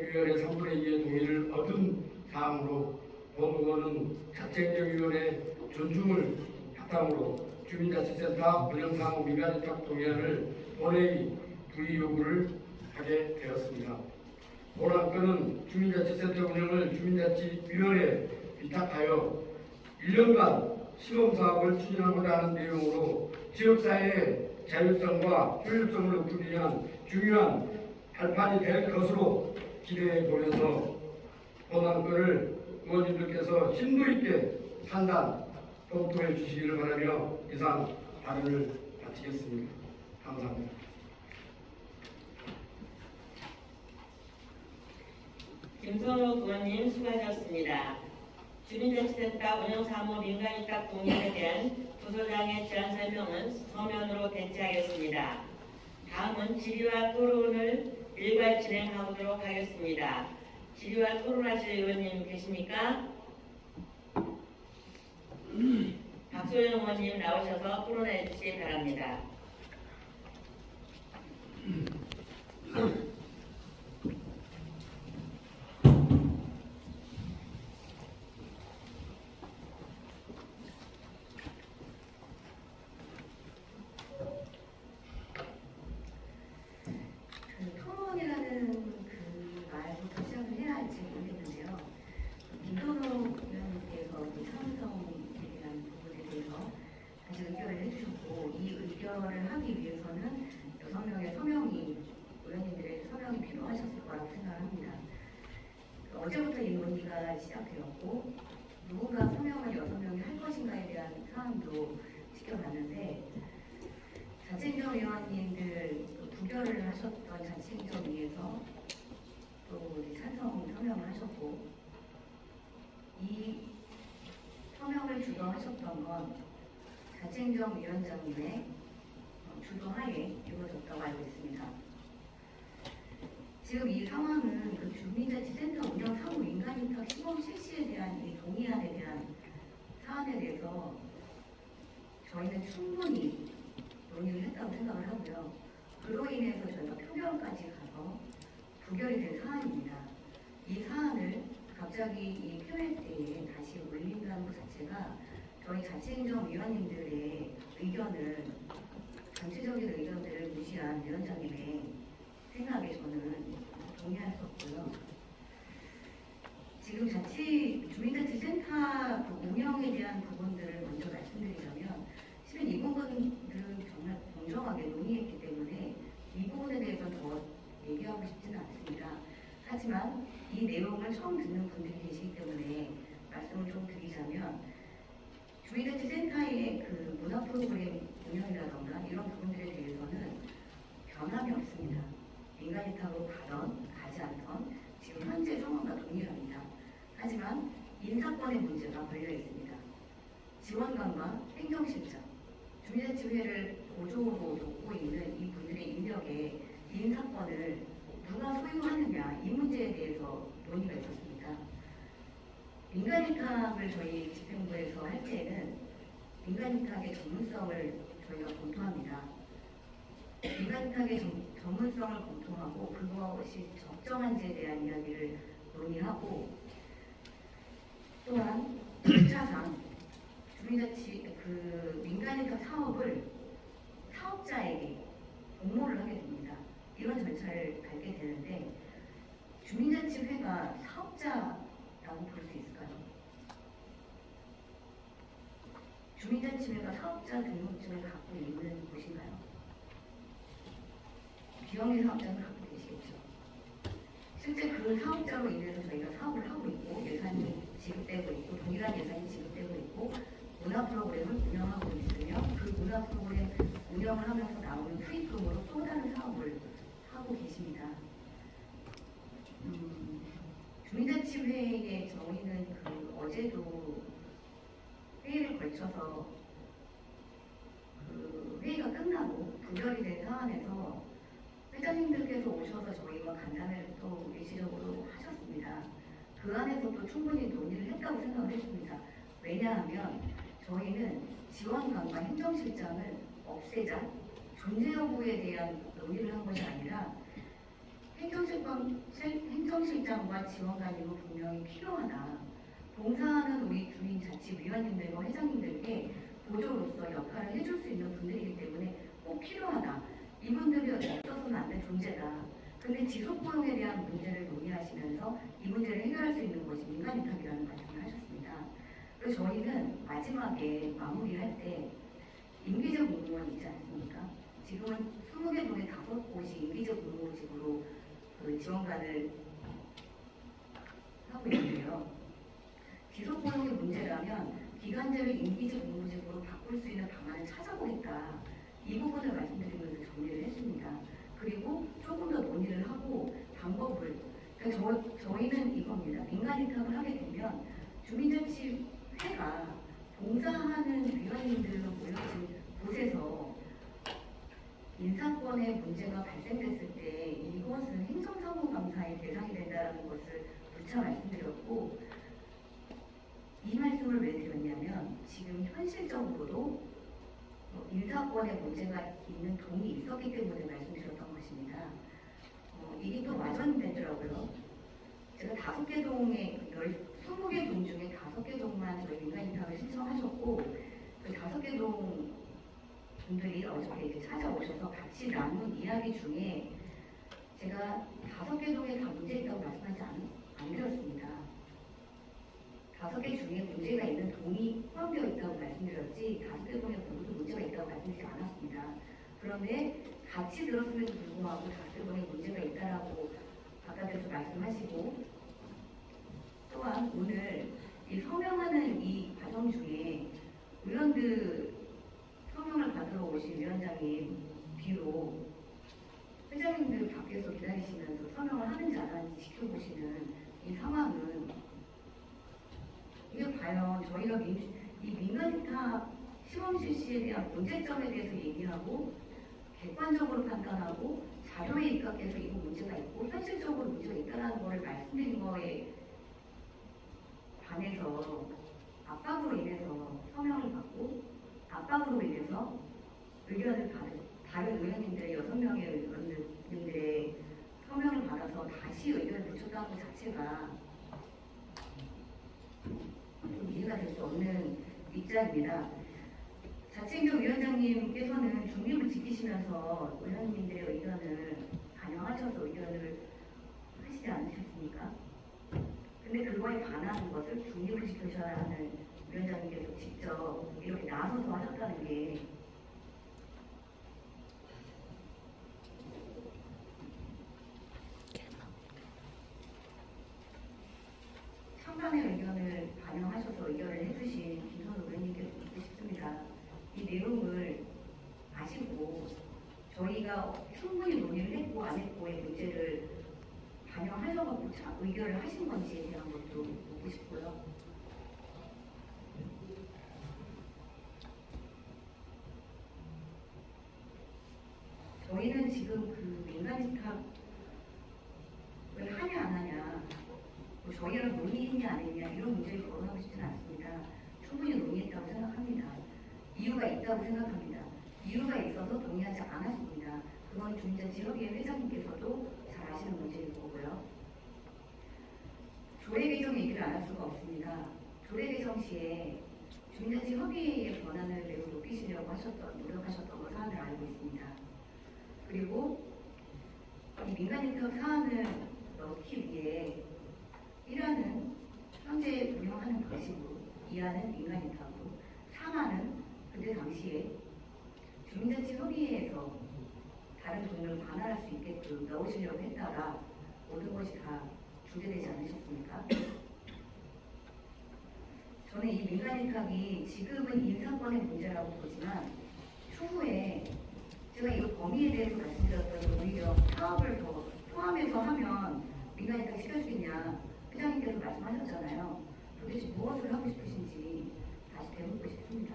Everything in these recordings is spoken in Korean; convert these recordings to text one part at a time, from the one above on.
위원회 3분의 2의 동의를 얻은 사항으로 법무부는 자체행정위원회 존중을 바탕으로 주민자치센터 운영사무 민간위탁 동의안을 본회의 부의 요구를 하게 되었습니다. 본안건은 주민자치센터 운영을 주민자치위원회에 위탁하여 1년간 시범사업을 추진하고자 하는 내용으로 지역사회의 자율성과 효율성을 높이기 위한 중요한 발판이 될 것으로 기대해 보면서 본안건을 의원님들께서 심도 있게 판단, 검토해 주시기를 바라며 이상 발언을 마치겠습니다. 감사합니다. 김선호 의원님 수고하셨습니다. 주민자치센터 운영사무 민간위탁 동의에 대한 부소장의 제안 설명은 서면으로 대체하겠습니다. 다음은 질의와 토론을 일괄 진행하도록 하겠습니다. 질의와 토론하실 의원님 계십니까? 박소영 의원님 나오셔서 토론해 주시기 바랍니다. 그 토론이라는 그 말부터 시작을 해야 할지 모르겠는데요. 김도로 의원님께서 그 찬성에 대한 부분에 대해서 다시 의결을 해주셨고 이 의결을 하기 위해서는 여섯 명의 서명이 의원님들의 서명이 필요하셨을 거라고 생각합니다. 어제부터 이 논의가 시작되었고 누군가 서명을 여섯 명이 할 것인가에 대한 사안도 지켜봤는데 자치행정위원님들 부결을 하셨던 자치행정위에서 또 찬성 서명을 하셨고 이 서명을 주도하셨던 건 자치행정 위원장님의 어, 주도하에 이루어졌다고 알고 있습니다. 지금 이 상황은 그 주민자치센터 운영 사무 민간인터 시범 실시에 대한 이 동의안에 대한 사안에 대해서 저희는 충분히 논의를 했다고 생각을 하고요. 그로 인해서 저희가 표결까지 가서 부결이 된 사안입니다. 이 사안을 갑자기 이 표회 때에 다시 올린다는 것 자체가 저희 자치행정위원님들의 의견을 전체적인 의견들을 무시한 위원장님의 생각에 저는 동의할 수 없고요. 지금 자치 주민자치센터 그 운영에 대한 부분들을 먼저 말씀드리자면 실은 이 정말 공정하게 논의했기 때문에 이 부분에 대해서 더 얘기하고 싶지는 않습니다. 하지만 이 내용을 처음 듣는 분들이 계시기 때문에 말씀을 좀 드리자면 주민자치센터의 그 문화 프로그램 운영이라던가 이런 부분들에 대해서는 변함이 없습니다. 민간위탁으로 가던 가지 않던 지금 현재 상황과 동일합니다. 하지만 인사권의 문제가 걸려 있습니다. 지원관과 행정실장, 주민자치회를 보조로 돕고 있는 이 분들의 인력의 인사권을 누가 소유하느냐 이 문제에 대해서 논의가 있었습니다. 민간위탁을 저희 집행부에서 할 때에는 민간위탁의 전문성을 저희가 검토합니다. 민간위탁의 전- 전문성을 검토하고 그것이 적정한지에 대한 이야기를 논의하고 또한 1차상 주민자치 그 민간위탁 사업을 사업자에게 공모를 하게 됩니다. 이런 절차를 밟게 되는데 주민자치회가 사업자라고 볼 수 있을까요? 주민자치회가 사업자 등록증을 갖고 있는 곳인가요? 비영리 사업자는 갖고 계시겠죠. 실제 그 사업자로 인해서 저희가 사업을 하고 있고 예산이 지급되고 있고 동일한 예산이 지급되고 있고 문화 프로그램을 운영하고 있으며 그 문화 프로그램 운영을 하면서 나오는 수익금으로 또 다른 사업을 하고 계십니다. 음, 주민자치회에 저희는 그 어제도 회의를 걸쳐서 그 회의가 끝나고 부결이 된 사안에서 회장님들께서 오셔서 저희와 간담회를 또 일시적으로 하셨습니다. 그 안에서도 충분히 논의를 했다고 생각을 했습니다. 왜냐하면 저희는 지원관과 행정실장을 없애자 존재 여부에 대한 논의를 한 것이 아니라 행정실장과 지원관님은 분명히 필요하다. 봉사하는 우리 주민자치위원님들과 회장님들께 보조로서 역할을 해줄 수 있는 분들이기 때문에 꼭 필요하다. 이분들이 없어서는 안 될 존재다. 근데 지속고용에 대한 문제를 논의하시면서 이 문제를 해결할 수 있는 것이 민간위탁이라는 말씀을 하셨습니다. 그래서 저희는 마지막에 마무리할 때 임기적 공무원 있지 않습니까? 지금은 20개 동에 다섯 곳이 임기적 공무원직으로 그 지원관을 하고 있는데요. 지속 고용의 문제라면 기간제를 임기적 공무직으로 바꿀 수 있는 방안을 찾아보겠다. 이 부분을 말씀드리면서 정리를 했습니다. 그리고 조금 더 논의를 하고 방법을 그러니까 저, 저희는 이겁니다. 민간 위탁을 하게 되면 주민자치회가 봉사하는 위원님들로 모여진 곳에서 인사권의 문제가 발생됐을 때 이것은 행정사무감사의 대상이 된다는 것을 누차 말씀드렸고 이 말씀을 왜 드렸냐면 지금 현실적으로도 어, 인사권에 문제가 있는 동이 있었기 때문에 말씀드렸던 것입니다. 어, 이게 또 와전되더라고요. 제가 다섯 개 동에 열, 스무 개 동 중에 다섯 개 동만 저희 민간인사를 신청하셨고 그 다섯 개동 분들이 어저께 이렇게 찾아오셔서 같이 나눈 이야기 중에 제가 다섯 개 동에 다 문제 있다고 말씀하지 않, 안 드렸습니다. 다섯 개 중에 문제가 있는 동이 포함되어 있다고 말씀드렸지 다섯 개 동에 모두 문제가 있다고 말씀드리지 않았습니다. 그런데 같이 들었음에도 불구하고 다섯 개 동에 문제가 있다라고 바깥에서 말씀하시고 또한 오늘 이 서명하는 이 과정 중에 의원들 서명을 받으러 오신 위원장님 뒤로 회장님들 밖에서 기다리시면서 서명을 하는지 안 하는지 지켜보시는 이 상황은 이게 과연 저희가 민, 이 민간위탁 시범 실시에 대한 문제점에 대해서 얘기하고 객관적으로 판단하고 자료에 입각해서 이거 문제가 있고 현실적으로 문제가 있다는 거를 말씀드린 거에 반해서 압박으로 인해서 서명을 받고 압박으로 인해서 의견을 받은 다른 의원님들 여섯 명의 의원님들의 서명을 받아서 다시 의견을 붙였다는 것 자체가 좀 이해가 될 수 없는 입장입니다. 자친교 위원장님께서는 중립을 지키시면서 의원님들의 의견을 반영하셔서 의견을 하시지 않으셨습니까? 근데 그거에 반하는 것을 중립을 지켜셔야 하는 위원장님께서 직접 이렇게 나서서 하셨다는 게 상당의 의견을 반영하셔서 의견을 해주신 김선우 의원님께서 묻고 싶습니다. 이 내용을 아시고 저희가 충분히 논의를 했고 안 했고의 문제를 반영하셔서 자- 의결을 하신 건지에 대한 것도 묻고 싶고요. 저희는 지금 그 민간위탁 왜 하냐 안 하냐 뭐 저희랑 논의했냐 안 했냐 이런 문제를 거론하고 싶지는 않습니다. 충분히 논의했다고 생각합니다. 이유가 있다고 생각합니다. 이유가 있어서 동의하지 않았습니다. 그건 주민자치협의회 회장님께서도 잘 아시는 문제일 거고요. 조례 개정 얘기를 안 할 수가 없습니다. 조례 개정 시에 주민자치협의회의 권한을 매우 높이시려고 하셨던 노력하셨던 걸 사안을 알고 있습니다. 그리고 이 민간인적 사안을 넣기 위해 1화는 현재 운영하는 방식으로 2화는 민간인탁으로 3화는 그때 당시에 주민자치 협의회에서 다른 돈을 관할할 수 있게끔 넣으시려고 했다가 모든 것이 다 중재되지 않으셨습니까? 저는 이 민간인탁이 지금은 인사권의 문제라고 보지만 추후에 제가 이거 범위에 대해서 말씀드렸더니 오히려 사업을 더 포함해서 하면 민간인탁 시켜주겠냐 회장님께서 말씀하셨잖아요. 도대체 무엇을 하고 싶으신지 다시 되묻고 싶습니다.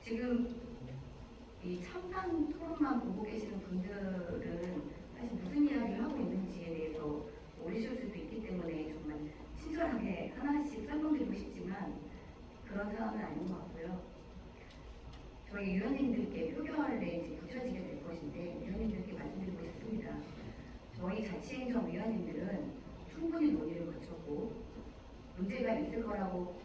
지금 이 참관 토론만 보고 계시는 분들은 사실 무슨 이야기를 하고 있는지에 대해서 모르실 수도 있기 때문에 정말 친절하게 하나씩 설명드리고 싶지만 그런 상황은 아닌 것 같고요. 위원님들께 표결에 이제 붙여지게 될 것인데 위원님들께 말씀드리고 싶습니다. 저희 자치행정위원님들은 충분히 논의를 거쳤고 문제가 있을 거라고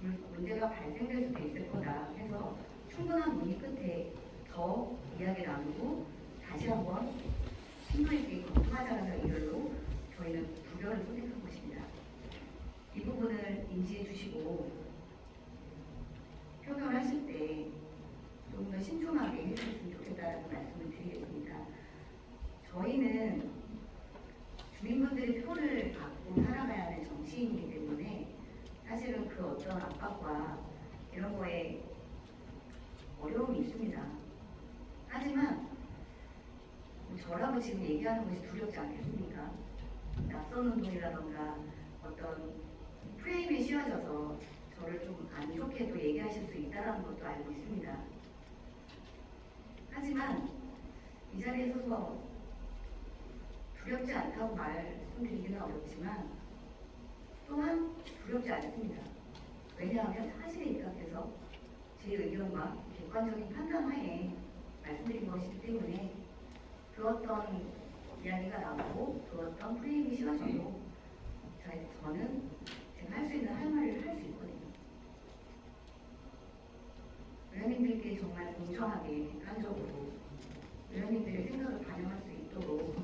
문- 문제가 발생될 수도 있을 거다 해서 충분한 논의 끝에 더 이야기 나누고 다시 한번 심도 있게 검토하자는 의견로 저희는 부결을 선택한 것입니다. 이 부분을 인지해 주시고 표결하실 때 조금 더 신중하게 해주셨으면 좋겠다라는 말씀을 드리겠습니다. 저희는 주민분들의 표를 받고 살아가야 하는 정치인이기 때문에 사실은 그 어떤 압박과 이런 거에 어려움이 있습니다. 하지만 저라고 지금 얘기하는 것이 두렵지 않겠습니까? 낯선 운동이라던가 어떤 프레임에 씌워져서 저를 좀 안 좋게 또 얘기하실 수 있다는 것도 알고 있습니다. 하지만 이 자리에 서서 두렵지 않다고 말씀드리기는 어렵지만 또한 두렵지 않습니다. 왜냐하면 사실에 입각해서 제 의견과 객관적인 판단 하에 말씀드린 것이기 때문에 그 어떤 이야기가 나오고 그 어떤 프레임이 씌워져도 저- 저는 제가 할 수 있는 할 말을 할 수 있거든요. 의원님들께 정말 공정하게 객관적으로 의원님들의 생각을 반영할 수 있도록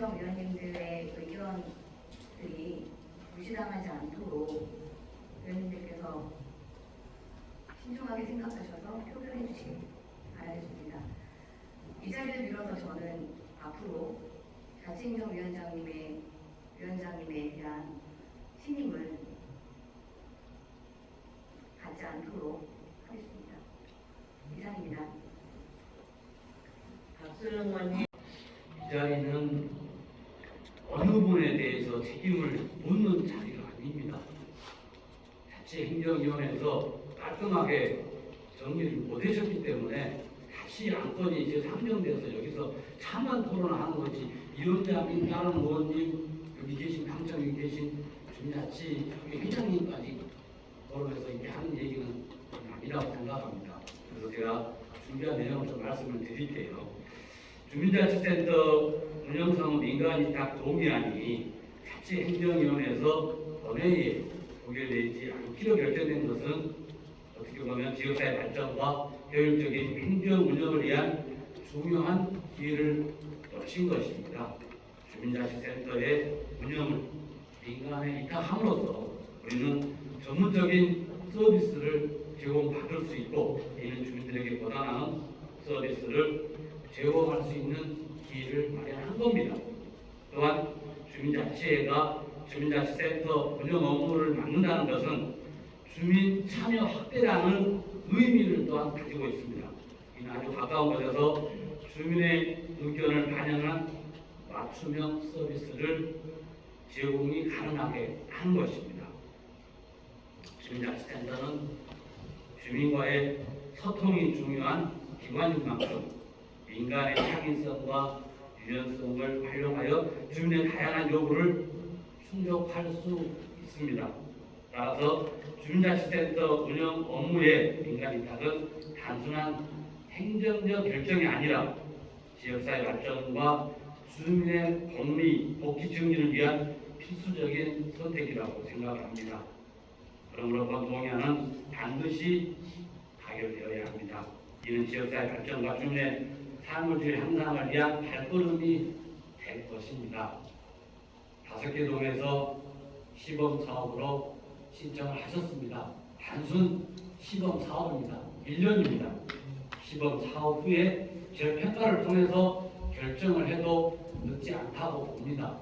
자치행정 위원님들의 의견들이 무시당하지 않도록 의원님들께서 신중하게 생각하셔서 표결해 주시기 바라겠습니다. 이 자리를 빌어서 저는 앞으로 자치행정위원장님의 위원장님에 대한 신임을 갖지 않도록 하겠습니다. 이상입니다. 박수영 의원님, 이 자리는 책임을 묻는 자리가 아닙니다. 자치 행정위원회에서 깔끔하게 정리를 못하셨기 때문에 다시 안건이 이제 상정돼서 여기서 차만 토론하는 거지 위원장님, 다른 의원님, 여기 계신 당청에 계신 주민자치 회장님까지 거론해서 이렇게 하는 얘기는 아니라고 생각합니다. 그래서 제가 준비한 내용을 좀 말씀을 드릴게요. 주민자치센터 운영상업 민간위탁 동의안이 자치행정위원회에서 본회의에 고결되지 않기로 결정된 것은 어떻게 보면 지역사회 발전과 효율적인 행정 운영을 위한 중요한 기회를 놓친 것입니다. 주민자치센터의 운영을 민간에 위탁함으로써 우리는 전문적인 서비스를 제공받을 수 있고 이는 주민들에게 나은 서비스를 제공할 수 있는 기회를 마련한 겁니다. 또한 주민자치회가 주민자치센터 운영 업무를 맡는다는 것은 주민 참여 확대라는 의미를 또한 가지고 있습니다. 이는 아주 가까운 곳에서 주민의 의견을 반영한 맞춤형 서비스를 제공이 가능하게 한 것입니다. 주민자치센터는 주민과의 소통이 중요한 기관인 만큼 민간의 창의성과 유연성을 활용하여 주민의 다양한 요구를 충족할 수 있습니다. 따라서 주민자치센터 운영 업무의 민간 위탁은 단순한 행정적 결정이 아니라 지역사회 발전과 주민의 복리, 복지 증진을 위한 필수적인 선택이라고 생각을 합니다. 그러므로 본 동의안은 반드시 가결되어야 합니다. 이는 지역사회 발전과 주민의 삶을 향상을 위한 발걸음이 될 것입니다. 다섯 개 동에서 시범 사업으로 신청을 하셨습니다. 단순 시범 사업입니다. 1년입니다. 시범 사업 후에 제 평가를 통해서 결정을 해도 늦지 않다고 봅니다.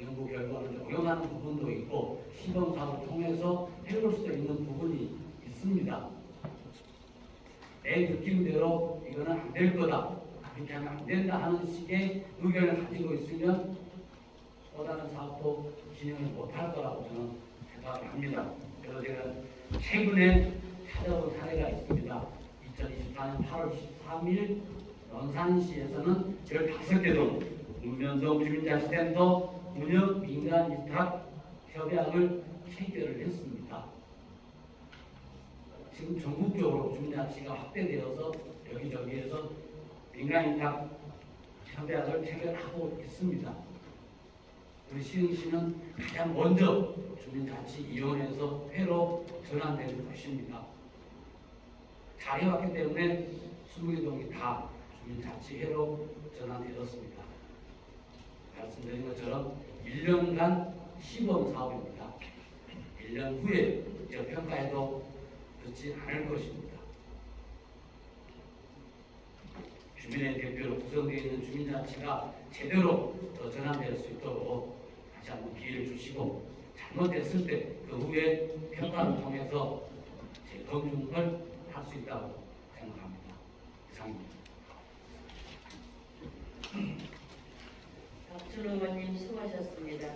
연구 결과를 적용하는 부분도 있고 시범 사업을 통해서 해볼 수 있는 부분이 있습니다. 내 느낌대로 이거는 안 될 거다. 이렇게 하면 안 된다 하는 식의 의견을 가지고 있으면 또 다른 사업도 진행을 못할 거라고 저는 생각을 합니다. 그래서 제가 최근에 찾아본 사례가 있습니다. 2024년 8월 13일 논산시에서는 15개 동 읍면동 주민자치센터 운영 민간 위탁 협약을 체결을 했습니다. 지금 전국적으로 주민자치가 확대되어서 여기저기에서 민간인탁 협약을 체결하고 있습니다. 우리 시흥시는 가장 먼저 주민자치위원회에서 회로 전환되는 것입니다. 잘해왔기 때문에 20개 동이 다 주민자치회로 전환되었습니다. 말씀드린 것처럼 1년간 시범 사업입니다. 1년 후에 저평가에도 듣지 않을 것입니다. 주민의 대표로 구성되어 있는 주민자치가 제대로 더 전환될 수 있도록 다시 한번 기회를 주시고 잘못됐을 때 그 후에 평가를 통해서 재검증을 할 수 있다고 생각합니다. 이상입니다. 박준호 의원님 수고하셨습니다.